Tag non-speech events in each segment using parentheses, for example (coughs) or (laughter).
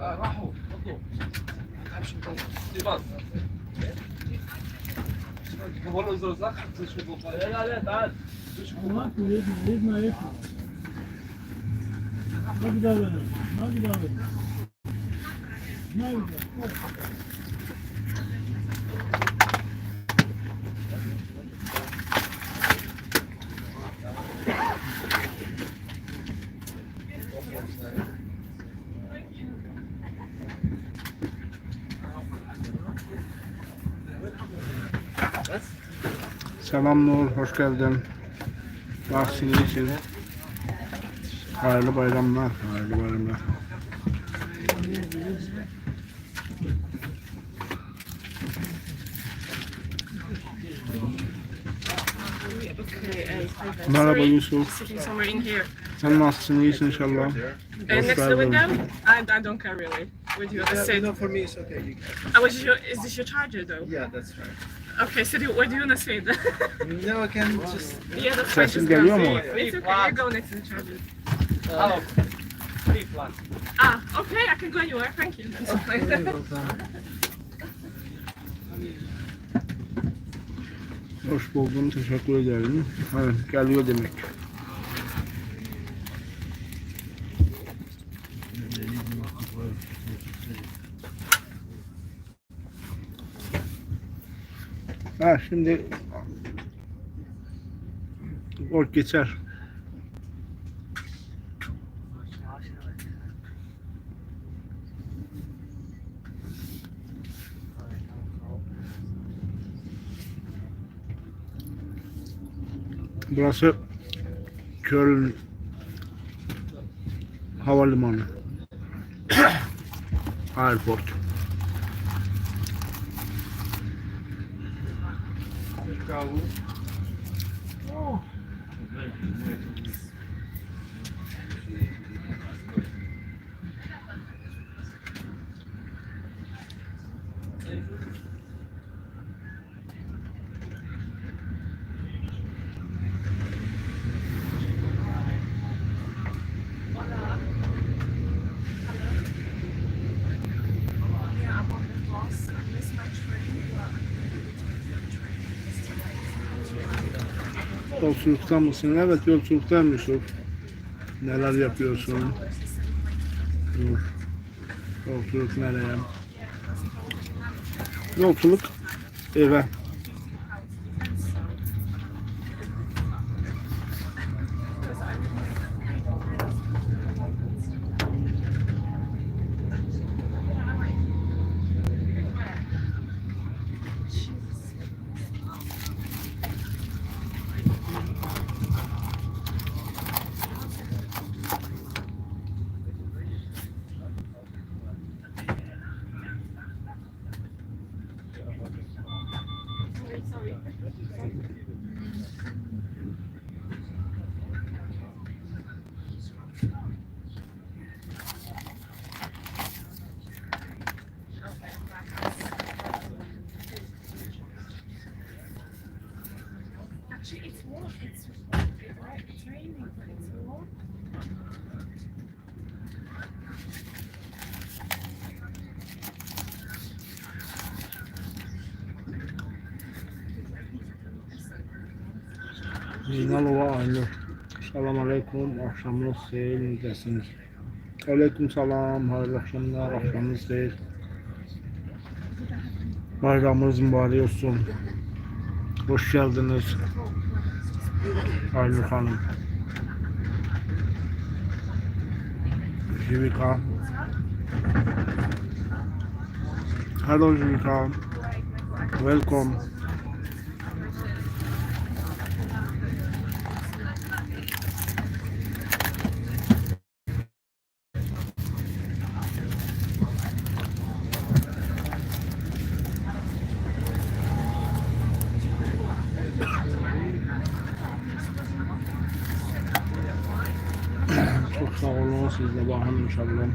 راحوا والله زرزاق حتى نشوفوا لا لا لا تعال ما يريد يريد ما يفهم ما أقدر ما أقدر ما أقدر Selam Nur, hoş geldin. Nasılsın, iyisin? Hayırlı bayramlar, hayırlı bayramlar. Merhaba Yusuf. Sen nasılsın, iyisin inşallah. Hoş next to the geldin. window? I, I don't care really. Do you sit? no, for me it's okay. You Uh, what is, your, is this your charger though? yeah, that's right. Okay, so do, where do you want to sit? No, I can just. yeah, that's fine. Sesin just go. geliyor mu? It's okay, you go next to the charger. Hello. Ah, okay, I can go anywhere, thank you. Hoş buldum, teşekkür ederim. Evet, geliyor demek. Ha şimdi o geçer. Burası Köln Havalimanı. (coughs) Airport. Yolculukta mısın? Evet yolculuktayım Yusuf. Neler yapıyorsun? Dur. Yolculuk nereye? Yolculuk eve. Actually, it's warm. It's, it's raining, but it's. Selam aleyküm. Akşamınız hayır. Nedesiniz? Aleyküm selam. Hayırlı akşamlar. Akşamınız hayır. Bayramınız mübarek olsun. Hoş geldiniz. Aynur Hanım. Jivika. Hello Jivika. Welcome. Siz de bakın inşallah.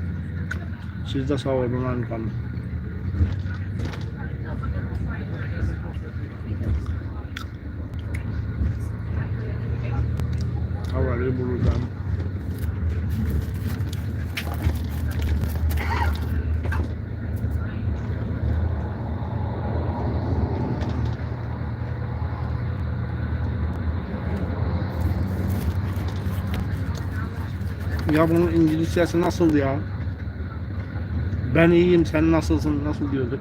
Siz de sağ olun hanımefendi. Havayı buradan. Ya bunun İngiliz İngilizcesi nasıl ya? Ben iyiyim, sen nasılsın, nasıl diyordu?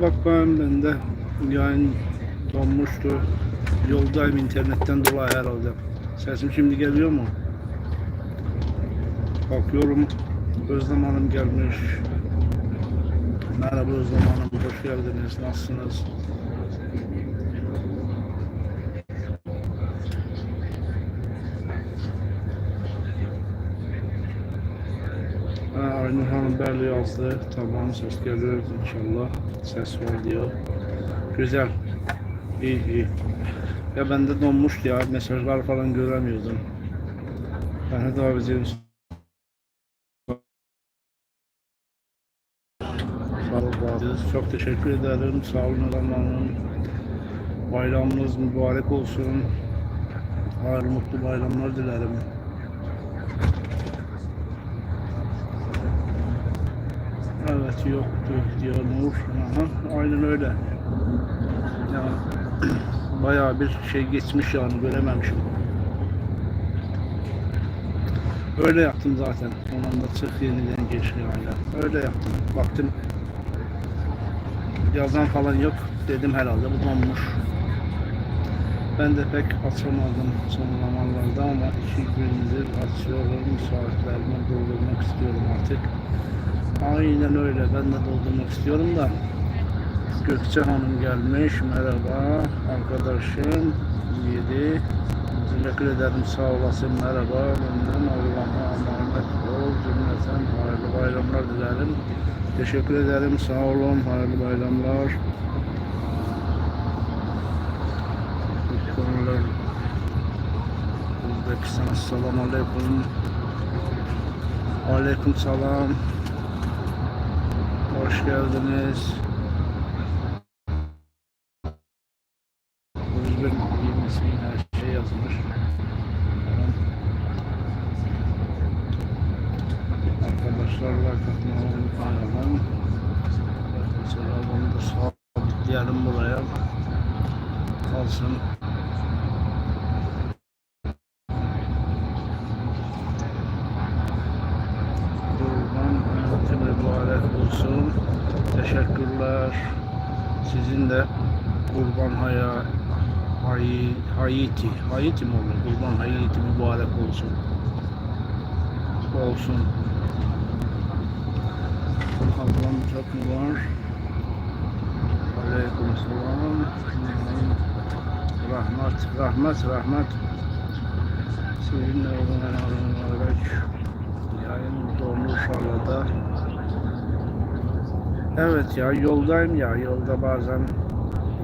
Kusura bakmayın ben de yayın donmuştu. Yoldayım internetten dolayı herhalde. Sesim şimdi geliyor mu? Bakıyorum Özlem Hanım gelmiş. Merhaba Özlem Hanım, hoş geldiniz. Nasılsınız? Aynur Hanım belli yazdı. Tamam ses geliyor inşallah. Ses var diyor. Güzel. İyi iyi. Ya bende donmuştu ya. Mesajlar falan göremiyordum. Ben de abicim bağlıyız. Çok teşekkür ederim. Sağ olun Allah'ım. Bayramınız mübarek olsun. Hayırlı mutlu bayramlar dilerim. Evet yoktu diyor Nur. Aha, aynen öyle. Yani (clears throat) bayağı bir şey geçmiş yani görememişim. Öyle yaptım zaten. Son anda çık yeniden geç hala. Öyle yaptım. Baktım yazan falan yok. Dedim herhalde bu donmuş. Ben de pek açamadım son zamanlarda ama iki gündür açıyorum. Saatlerimi doldurmak istiyorum artık. Aynen öyle. Ben de doldurmak istiyorum da. Gökçe Hanım gelmiş. Merhaba arkadaşım. Yedi. Teşekkür ederim. Sağ olasın. Merhaba. Benden Allah'a emanet ol. Cümleten hayırlı bayramlar dilerim. Teşekkür ederim. Sağ olun. Hayırlı bayramlar. Konular Uzbekistan. Selamun Aleyküm. Aleyküm selam. Hoş geldiniz. Kurban haya Hay, Haiti. Haiti mi olur? Kurban Haiti mübarek olsun. Olsun. Ablam çok mu var? Aleyküm selam. Rahmet, rahmet, rahmet. Sizinle olan olarak yayın dolmuş arada. Evet ya yoldayım ya yolda bazen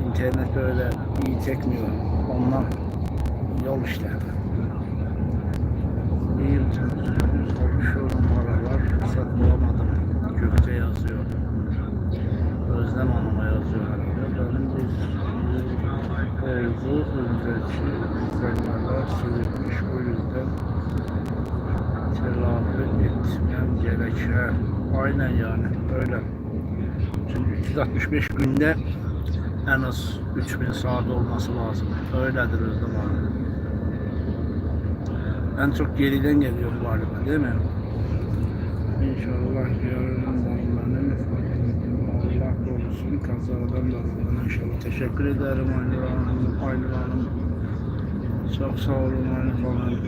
internet öyle iyi çekmiyor. Ondan yol işte. Bir çalışıyorum aralar. Fırsat bulamadım. Gökçe yazıyor. Özlem Hanım'a yazıyor herhalde. Benim bir oldu. Önceki izlenmeler silinmiş. O yüzden telafi etmem gerekiyor. Aynen yani öyle. Çünkü 365 günde en az 3000 saat olması lazım. Öyledir Özlem abi. En çok geriden geliyor galiba değil mi? İnşallah yarın benim Allah korusun kazadan da olun inşallah. Teşekkür ederim Aynur Hanım. Aynur Hanım. Çok sağ olun Aynur Hanım.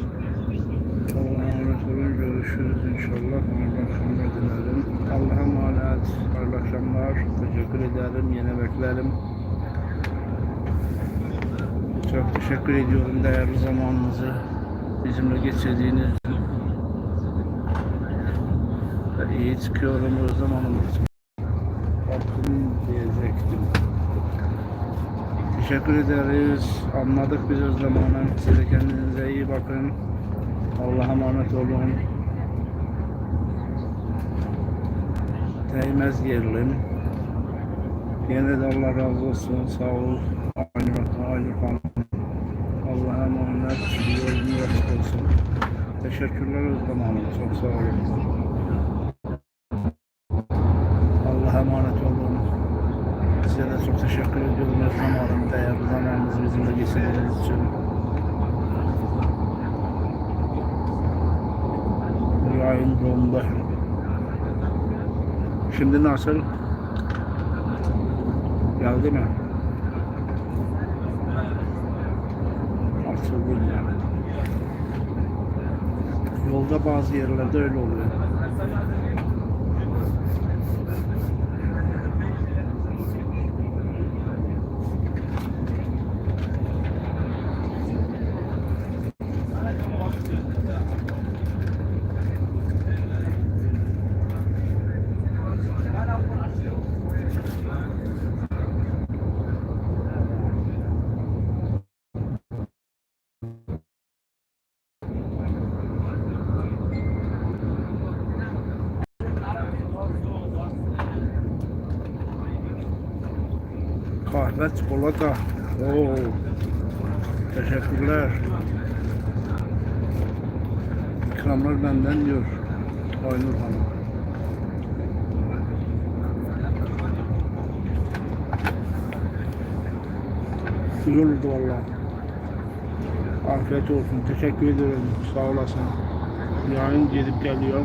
Allah'a emanet olun. Görüşürüz inşallah. Hayırlı akşamlar dilerim. Allah'a emanet. Hayırlı akşamlar. Teşekkür ederim. Yine beklerim. Çok teşekkür ediyorum değerli zamanınızı bizimle geçirdiğiniz için. İyi çıkıyorum o zamanım. Bakın diyecektim. Teşekkür ederiz. Anladık biz Özlem Hanım. Siz de kendinize iyi bakın. Allah'a emanet olun. Değmez gerilim. Yine de Allah razı olsun. Sağ ol. Allah'a emanet. Yolun açık olsun. Teşekkürler Özlem Hanım. Çok sağ olun. Allah'a emanet olun. Size de çok teşekkür ediyorum Özlem Hanım. Değerli zamanınızı bizimle geçirdiğiniz için. Yayın dondu. Şimdi nasıl? Geldi mi? Yani. Yolda bazı yerlerde öyle oluyor. Kahve, çikolata. Oo. Teşekkürler. İkramlar benden diyor. Aynur Hanım. İyi oldu valla. Afiyet olsun. Teşekkür ederim. Sağ olasın. Yayın gelip geliyor.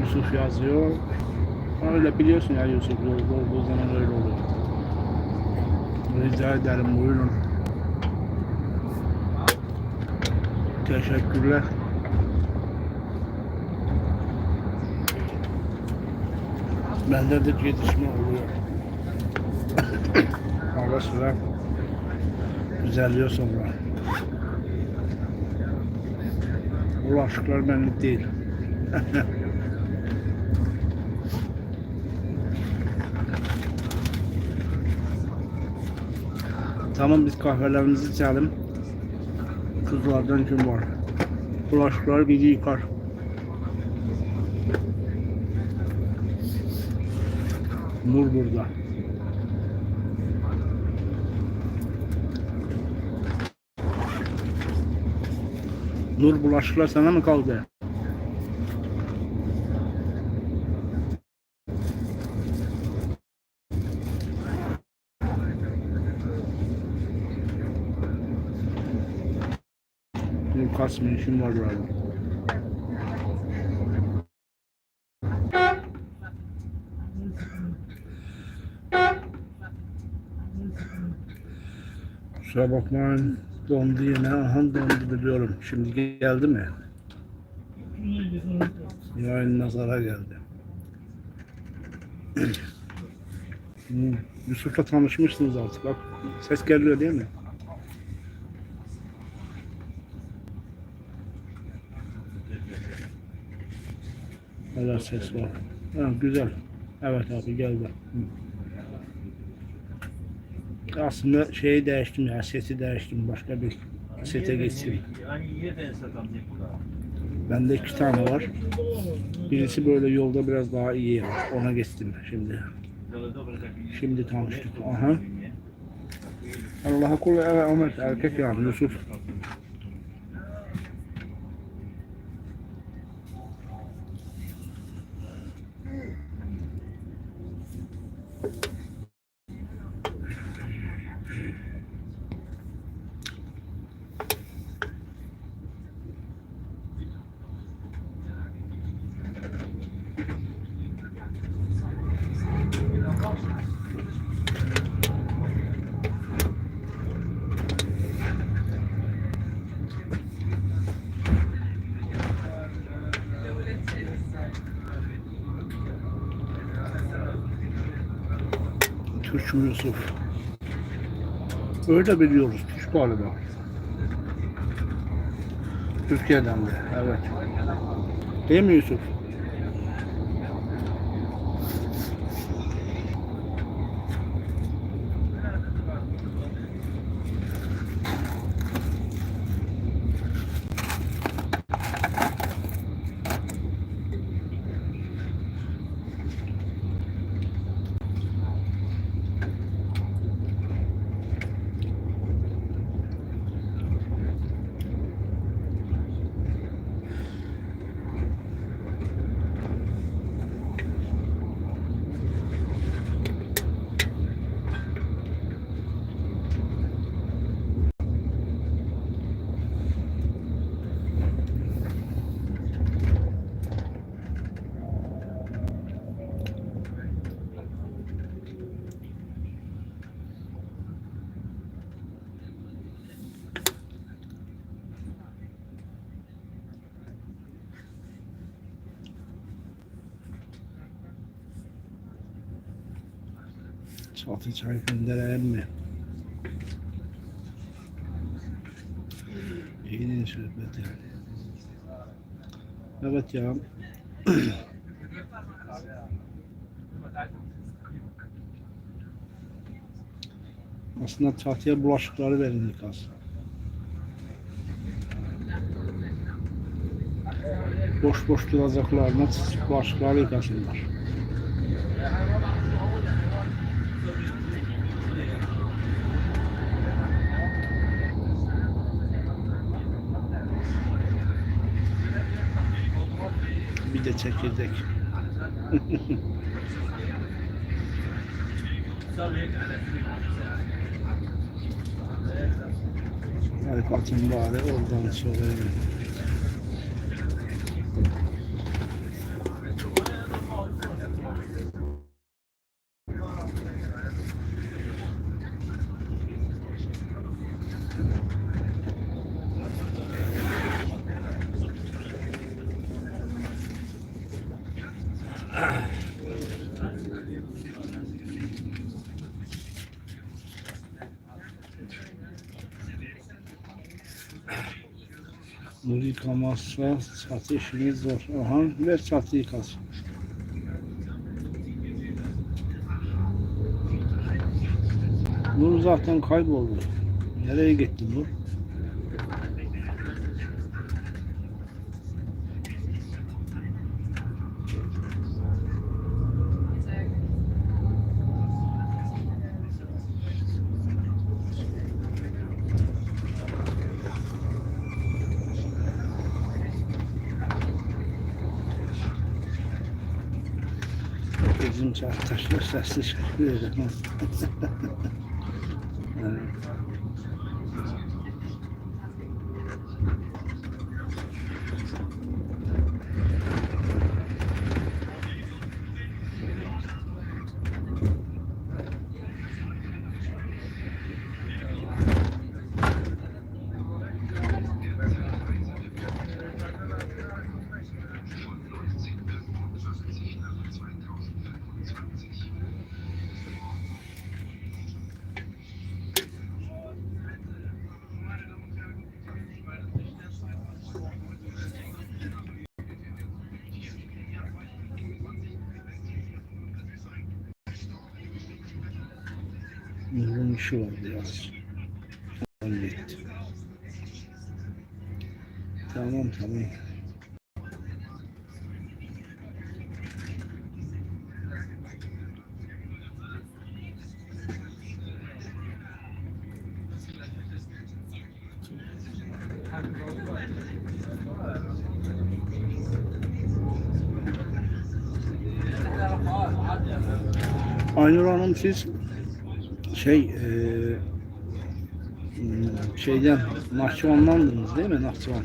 Yusuf yazıyor. Öyle biliyorsun ya Yusuf. Yolda olduğu zaman öyle oluyor. Rica ederim buyurun. Teşekkürler. Bende de yetişme oluyor. (coughs) Ara sıra düzeliyor sonra. Bulaşıklar benlik değil. (laughs) Tamam biz kahvelerimizi içelim. Kızlardan kim var? Bulaşıklar bizi yıkar. Nur burada. Nur bulaşıklar sana mı kaldı? Benim kasma işim var galiba. Kusura bakmayın. Dondu yine. Aha dondu biliyorum. Şimdi geldi mi? Yayın nazara geldi. Yusuf'la tanışmışsınız artık. Bak ses geliyor değil mi? Hala ses var. Ha, güzel. Evet abi geldi. Hı. Aslında şeyi değiştim ya sesi değiştim başka bir sete geçtim. Hangi yerden burada? Bende iki tane var. Birisi böyle yolda biraz daha iyi. Ona geçtim şimdi. Şimdi tanıştık. Aha. Allah'a kul evet Ahmet erkek yani Yusuf. Biliyoruz Türk galiba. Türkiye'den de evet. Değil mi Yusuf? Çatı çay gönderelim mi? İyinin şerbeti. Evet ya. (clears throat) Aslında çatıya bulaşıkları verildik az. Boş boş duracaklarına bulaşıkları yıkasınlar. Çekirdek. (laughs) Harikatın bari oradan sorayım. Nur yıkamazsa çatı işimiz zor. Aha ver çatı yıkasın. Nur zaten kayboldu. Nereye gitti Nur? Arkadaşlar çıkıyor. evet. İşi var biraz. Halletti. Tamam tamam. Aynur Hanım siz şey hmm, şeyden Nahçıvanlandınız değil mi Nahçıvan?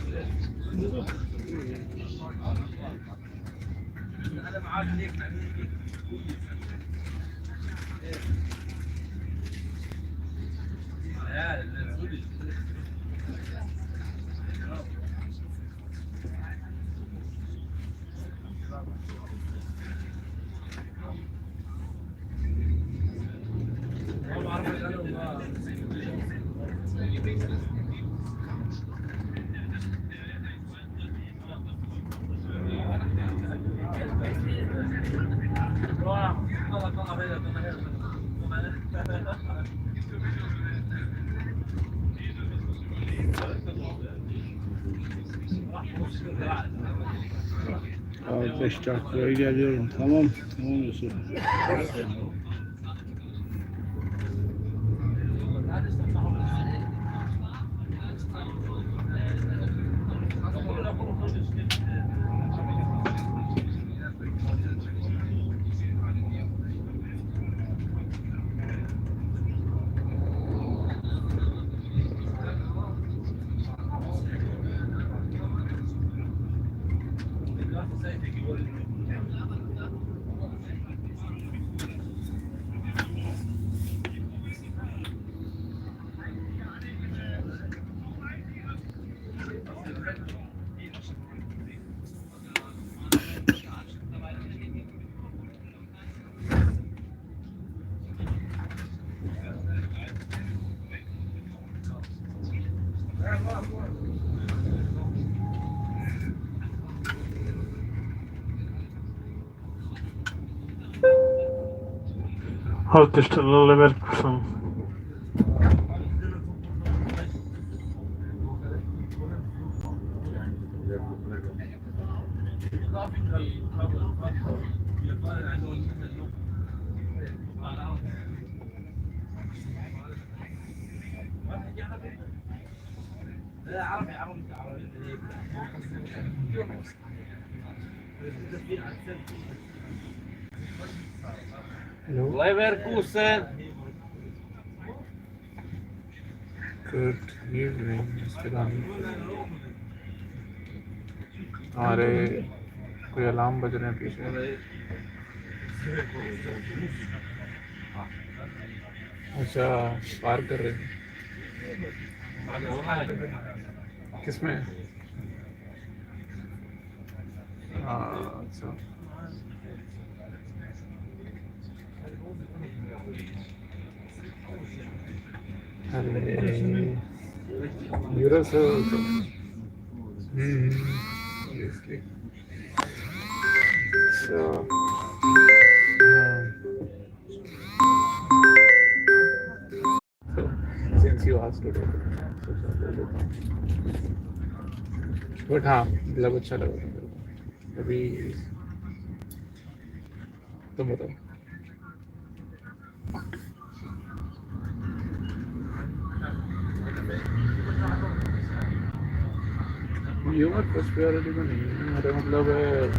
Abi 5 dakikaya geliyorum. Tamam. Tamam Yusuf. Halt ist der Leverkusen. عربي عربي عربي عربي Leverkusen. good evening, Mr. Gandhi. कोई alarm बज रहे हैं पीछे अच्छा पार कर रहे हैं किसमें हाँ अच्छा हम्म। बट तो। हम्म। हाँ मतलब अच्छा लगा। अभी तुम बताओ। Diyorlar kas bir arada beni. Aramla be.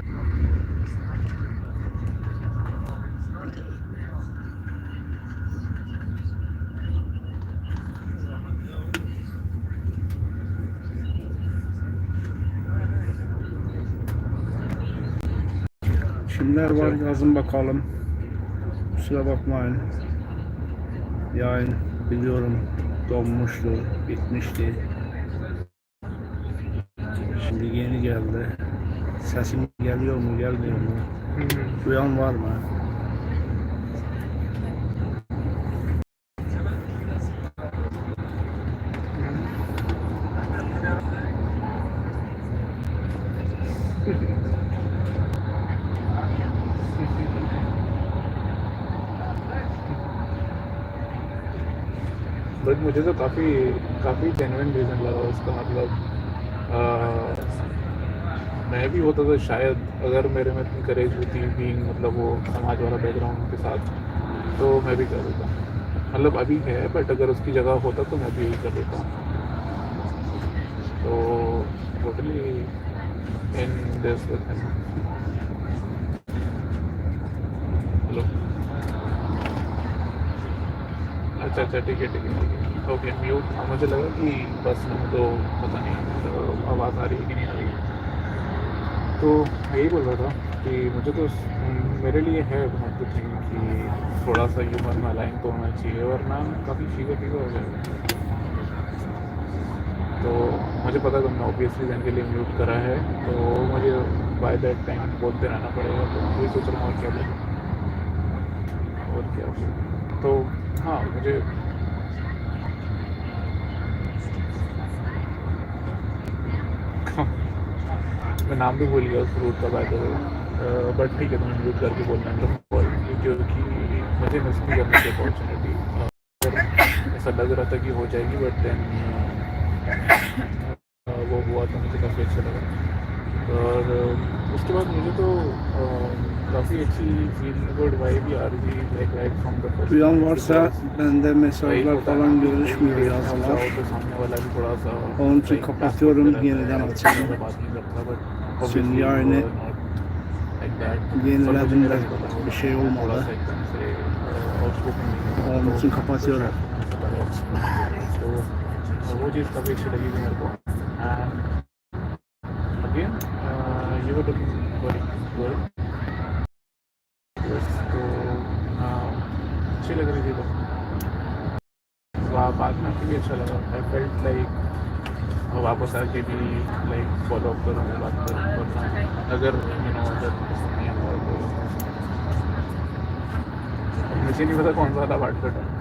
Kimler var yazın bakalım. Kusura bakmayın. Yayın biliyorum donmuştu, bitmişti. Yeni geldi. Sesim geliyor mu, gelmiyor mu? Hmm, Duyan var mı? मुझे तो काफ़ी काफ़ी जेनुइन रीज़न लगा उसका मतलब मैं भी होता तो शायद, अगर मेरे में इतनी करेज होती बीइंग मतलब वो समाज वाला बैकग्राउंड के साथ तो मैं भी कर देता। मतलब अभी है बट अगर उसकी जगह होता तो मैं भी यही कर देता। तो टोटली इन दिस हेलो अच्छा अच्छा ठीक है ठीक है ठीक है। ओके म्यूट मुझे लगा कि बस में तो पता नहीं तो आवाज़ आ रही है कि नहीं आ रही। तो मैं यही बोल रहा था कि मुझे तो मेरे लिए है बहुत कुछ कि थोड़ा सा ह्यूमर में अलाइन तो होना चाहिए, वरना काफ़ी फीवर फीवर हो जाएगा। तो मुझे पता तुमने ऑब्वियसली जन के लिए म्यूट करा है तो मुझे बाय दैट टाइम बहुत बोलते रहना पड़ेगा तो मैं सोच रहा हूँ और क्या बोलूँ। और क्या तो हाँ मुझे मैं नाम भी भूल गया उस रूट का बाय बट ठीक है तुम्हें म्यूट करके बोलना है क्योंकि मुझे मिस नहीं करनी थी अपॉर्चुनिटी ऐसा लग रहा था कि हो जाएगी बट देन वो हुआ तो मुझे काफ़ी अच्छा लगा और उसके बाद मुझे तो काफ़ी अच्छी फील गुड वाइब भी आ रही थी like right from the first Duyan varsa bende mesajlar falan görüşmüyor yazılar. Onun için kapatıyorum, yeniden açıyorum. Şimdi yayını yeniledim de bir şey olmadı. Onun için kapatıyorum. तो वो चीज़ काफ़ी अच्छी लगी थी मेरे को Şimdi yani yeni yenilendiler bir şey olmalı. Onun için kapatıyorlar. अच्छी लग रही थी वो बाद में भी अच्छा लगा आई फेल्ट लाइक वापस आके भी लाइक फॉलो अप करूँ, बात करूँ अगर नो अगर हुआ तो मुझे नहीं पता कौन सा वाला पार्ट कट है